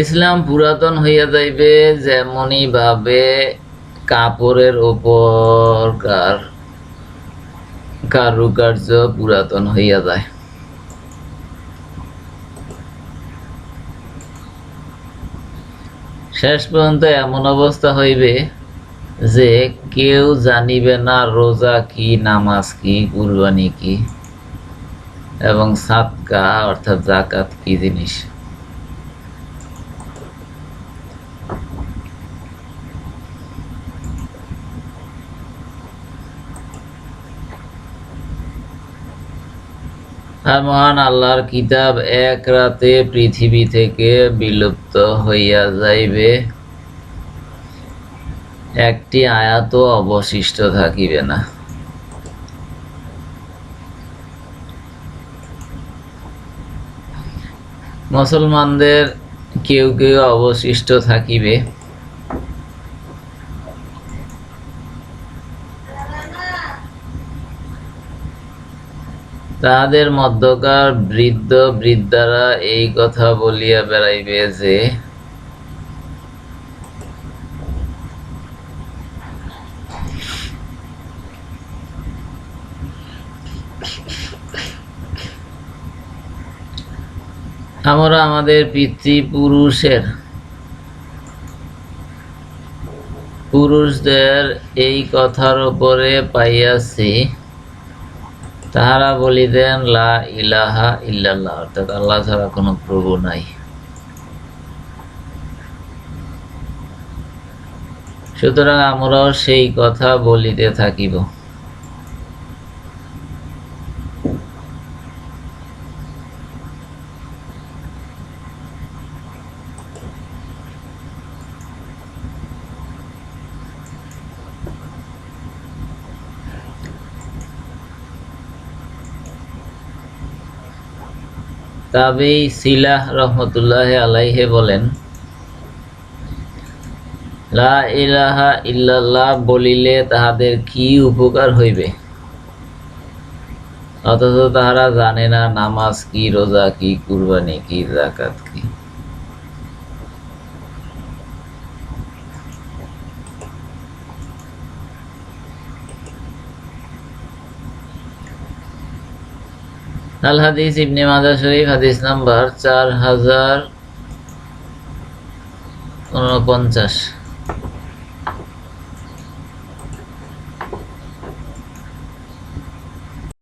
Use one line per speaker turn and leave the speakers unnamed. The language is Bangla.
ইসলাম পুরাতন হইয়া যাইবে যেমনই ভাবে কাপড়ের উপরকার কারুকার্য পুরাতন হইয়া যায়। শেষ পর্যন্ত এমন অবস্থা হইবে যে কেউ জানিবে না রোজা কি, নামাজ কি, কুরবানি কি, এবং সাতকা, অর্থাৎ জাকাত কি জিনিস। আর মহান আল্লাহর কিতাব এক রাতে পৃথিবী থেকে বিলুপ্ত হইয়া যাইবে। একটি আয়াত অবশিষ্ট থাকিবে না। মুসলমানদের কেউ কেউ অবশিষ্ট থাকিবে। তাহাদের মধ্যকার বৃদ্ধ বৃদ্ধারা এই কথা বলিয়া বেড়াইবে যে, আমরা আমাদের পিতৃপুরুষের পুরুষদের এই কথার উপরে পাইয়াছি। তাহারা বলিতেন, লা ইলাহা ইল্লাল্লাহ। অর্থাৎ আল্লাহ ছাড়া কোনো প্রভু নাই। সুতরাং আমরাও সেই কথা বলিতে থাকিব। তাবেই সিলাহ রহমতুল্লাহ আলাইহে বলেন, লা ইলাহা ইল্লাল্লাহ বলিলে তাহাদের কি উপকার হইবে? অথচ তাহারা জানে না নামাজ কি, রোজা কি, কুরবানি কি জাকাত কি। আল হাদিস ইবনে মাজাহ শরীফ হাদিস নাম্বার চার হাজার উনপঞ্চাশ।